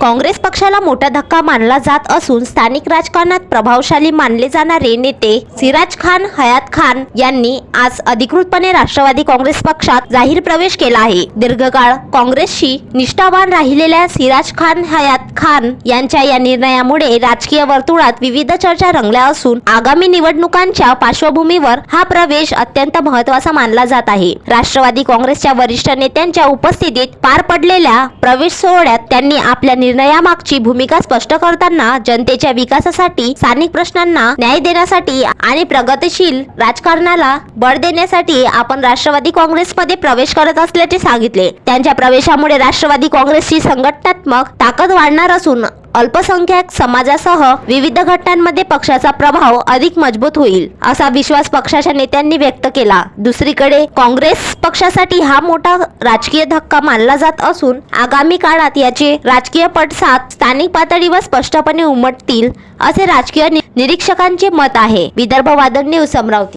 काँग्रेस पक्षाला मोठा धक्का मानला जात असून स्थानिक राजकारणात प्रभावशाली मानले जाणारे नेते सिराज खान हयात खान यांनी आज अधिकृतपणे राष्ट्रवादी काँग्रेस पक्षात जाहीर प्रवेश केला आहे. दीर्घकाळ काँग्रेसशी निष्ठावान राहिलेल्या सिराज खान हयात खान यांच्या या निर्णयामुळे राजकीय वर्तुळात विविध चर्चा रंगल्या असून आगामी निवडणुकांच्या पार्श्वभूमीवर हा प्रवेश अत्यंत महत्त्वाचा मानला जात आहे. राष्ट्रवादी काँग्रेसच्या वरिष्ठ नेत्यांच्या उपस्थितीत पार पडलेल्या प्रवेश सोहळ्यात त्यांनी आपल्या निर्णयामागची भूमिका स्पष्ट करताना जनतेच्या विकासासाठी स्थानिक प्रश्नांना न्याय देण्यासाठी आणि प्रगतीशील राजकारणाला बळ देण्यासाठी आपण राष्ट्रवादी काँग्रेसमध्ये प्रवेश करत असल्याचे सांगितले. त्यांच्या प्रवेशामुळे राष्ट्रवादी काँग्रेसची संघटनात्मक ताकद वाढणार असून अल्पसंख्याक समाजासह विविध घटनांमध्ये पक्षाचा प्रभाव अधिक मजबूत होईल असा विश्वास पक्षाच्या नेत्यांनी व्यक्त केला. दुसरीकडे काँग्रेस पक्षासाठी हा मोठा राजकीय धक्का मानला जात असून आगामी काळात याचे राजकीय पडसाद स्थानिक पातळीवर स्पष्टपणे उमटतील असे राजकीय नि- निरीक्षकांचे मत आहे. विदर्भ वादन न्यूज अमरावती